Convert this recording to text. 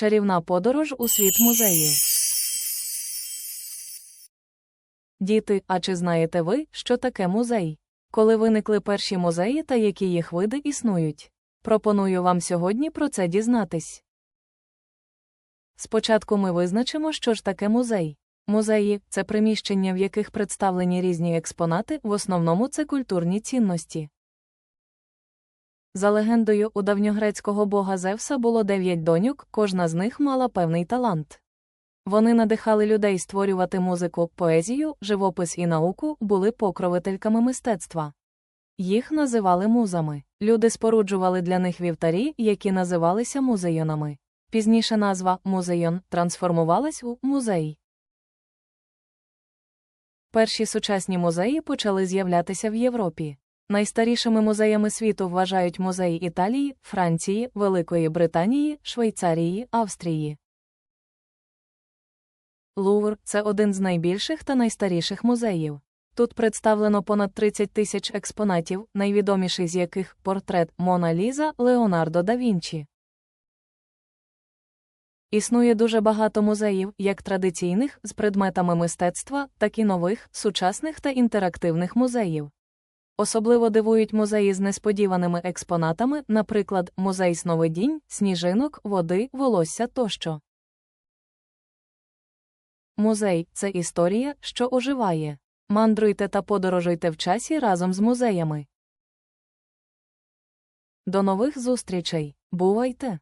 Чарівна подорож у світ музеїв. Діти, а чи знаєте ви, що таке музей? Коли виникли перші музеї та які їх види існують? Пропоную вам сьогодні про це дізнатись. Спочатку ми визначимо, що ж таке музей. Музеї це приміщення, в яких представлені різні експонати, в основному це культурні цінності. За легендою, у давньогрецького бога Зевса було дев'ять доньок, кожна з них мала певний талант. Вони надихали людей створювати музику, поезію, живопис і науку, були покровительками мистецтва. Їх називали музами. Люди споруджували для них вівтарі, які називалися музейонами. Пізніше назва музейон трансформувалась у музей. Перші сучасні музеї почали з'являтися в Європі. Найстарішими музеями світу вважають музеї Італії, Франції, Великої Британії, Швейцарії, Австрії. Лувр це один з найбільших та найстаріших музеїв. Тут представлено понад 30 тисяч експонатів, найвідоміший з яких портрет Мона Ліза Леонардо да Вінчі. Існує дуже багато музеїв, як традиційних, з предметами мистецтва, так і нових, сучасних та інтерактивних музеїв. Особливо дивують музеї з несподіваними експонатами, наприклад, музей сновидінь, сніжинок, води, волосся тощо. Музей це історія, що оживає. Мандруйте та подорожуйте в часі разом з музеями. До нових зустрічей. Бувайте!